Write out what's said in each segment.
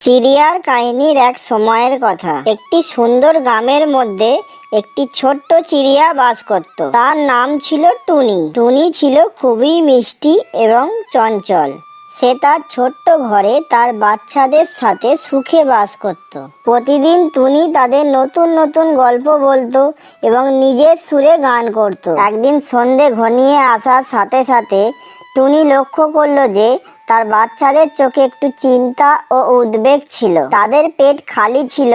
চিড়িয়ার কাহিনীর এক সময়ের কথা। একটি সুন্দর গ্রামের মধ্যে একটি ছোট্ট চিড়িয়া বাস করত। তার নাম ছিল টুনি। টুনি ছিল খুবই মিষ্টি এবং চঞ্চল। সে তার ছোট্ট ঘরে তার বাচ্চাদের সাথে সুখে বাস করত। প্রতিদিন টুনি তাদের নতুন নতুন গল্প বলতো এবং নিজের সুরে গান করত। একদিন সন্ধে ঘনিয়ে আসার সাথে সাথে টুনি লক্ষ্য করল যে তার বাচ্চাদের চোখে একটু চিন্তা ও উদ্বেগ ছিল। তাদের পেট খালি ছিল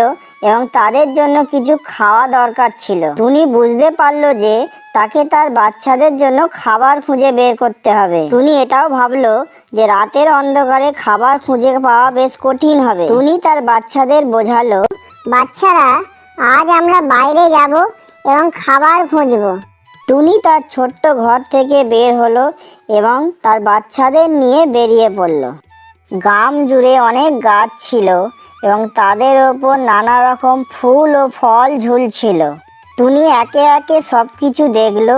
এবং তাদের জন্য কিছু খাওয়া দরকার ছিল। টুনি বুঝতে পারল যে তাকে তার বাচ্চাদের জন্য খাবার খুঁজে বের করতে হবে। টুনি এটাও ভাবলো যে রাতের অন্ধকারে খাবার খুঁজে পাওয়া বেশ কঠিন হবে। টুনি তার বাচ্চাদের বোঝালো, বাচ্চারা, আজ আমরা বাইরে যাব এবং খাবার খুঁজব। টুনি তার ছোট্ট ঘর থেকে বের হলো এবং তার বাচ্চাদের নিয়ে বেরিয়ে পড়ল। গ্রাম জুড়ে অনেক গাছ ছিল এবং তাদের ওপর নানা রকম ফুল ও ফল ঝুলছিল। টুনি একে একে সব কিছু দেখল,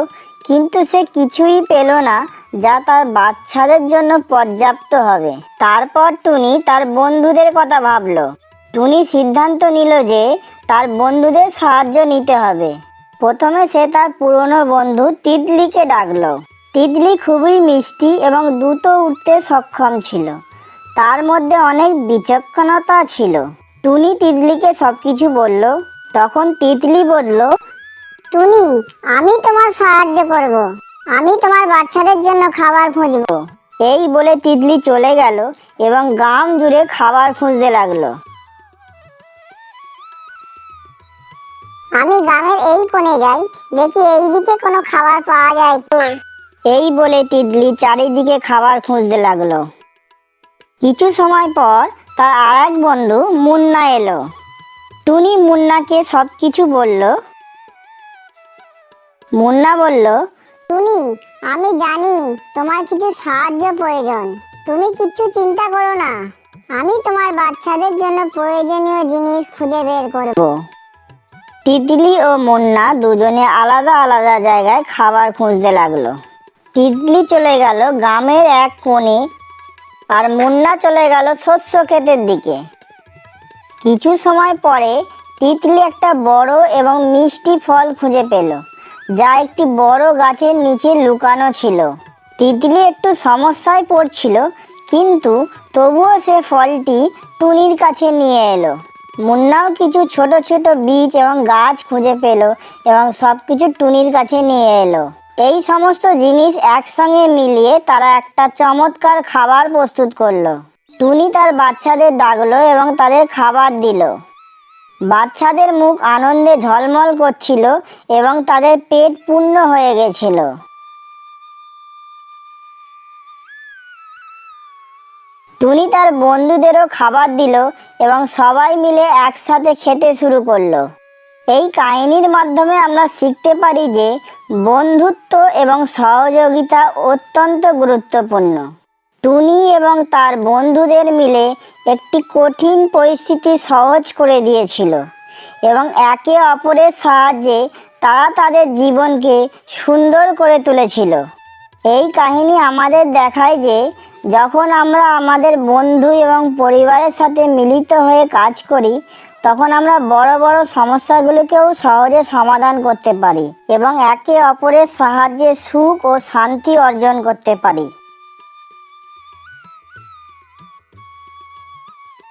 কিন্তু সে কিছুই পেল না যা তার বাচ্চাদের জন্য পর্যাপ্ত হবে। তারপর টুনি তার বন্ধুদের কথা ভাবলো। টুনি সিদ্ধান্ত নিল যে তার বন্ধুদের সাহায্য নিতে হবে। প্রথমে সে তার পুরনো বন্ধু তিতলিকে ডাকলো। তিতলি খুবই মিষ্টি এবং দ্রুত উঠতে সক্ষম ছিল। তার মধ্যে অনেক বিচক্ষণতা ছিল। টুনি তিতলিকে সবকিছু বলল। তখন তিতলি বলল টুনি আমি তোমার সাহায্য করব। আমি তোমার বাচ্চাদের জন্য খাবার খুঁজব। এই বলে তিতলি চলে গেল এবং গ্রাম জুড়ে খাবার খুঁজতে লাগল। আমি গ্রামের এই কোণে যাই দেখি এইদিকে কোনো খাবার পাওয়া যায় কি? এই বলে তিতলি চারিদিকে খাবার খুঁজতে লাগল। কিছু সময় পর তার আর এক বন্ধু মুন্না এলো। টুনি মুন্নাকে সব কিছু বলল। মুন্না বলল টুনি আমি জানি তোমার কিছু সাহায্য প্রয়োজন। তুমি কিছু চিন্তা করো না। আমি তোমার বাচ্চাদের জন্য প্রয়োজনীয় জিনিস খুঁজে বের করব। তিতলি ও মুন্না দুজনে আলাদা আলাদা জায়গায় খাবার খুঁজতে লাগল। তিতলি চলে গেল গ্রামের এক কোণে আর মুন্না চলে গেল শস্য ক্ষেতের দিকে। কিছু সময় পরে তিতলি একটা বড় এবং মিষ্টি ফল খুঁজে পেল, যা একটি বড় গাছের নিচে লুকানো ছিল। তিতলি একটু সমস্যায় পড়ছিল, কিন্তু তবুও সে ফলটি টুনির কাছে নিয়ে এলো। মুন্নাও কিছু ছোট ছোট বীজ এবং গাছ খুঁজে পেল এবং সব কিছু টুনির কাছে নিয়ে এলো। এই সমস্ত জিনিস একসঙ্গে মিলিয়ে তারা একটা চমৎকার খাবার প্রস্তুত করল। টুনি তার বাচ্চাদের ডাকলো এবং তাদের খাবার দিল। বাচ্চাদের মুখ আনন্দে ঝলমল করছিল এবং তাদের পেট পূর্ণ হয়ে গেছিল। টুনি তার বন্ধুদেরও খাবার দিল এবং সবাই মিলে একসাথে খেতে শুরু করল। এই কাহিনীর মাধ্যমে আমরা শিখতে পারি যে বন্ধুত্ব এবং সহযোগিতা অত্যন্ত গুরুত্বপূর্ণ। টুনি এবং তার বন্ধুদের মিলে একটি কঠিন পরিস্থিতি সহজ করে দিয়েছিল এবং একে অপরের সাহায্যে তারা তাদের জীবনকে সুন্দর করে তুলেছিল। এই কাহিনী আমাদের দেখায় যে যখন আমরা আমাদের বন্ধু এবং পরিবারের সাথে মিলিত হয়ে কাজ করি, তখন আমরা বড় বড় সমস্যাগুলোকেও সহজে সমাধান করতে পারি এবং একে অপরের সাহায্যে সুখ ও শান্তি অর্জন করতে পারি।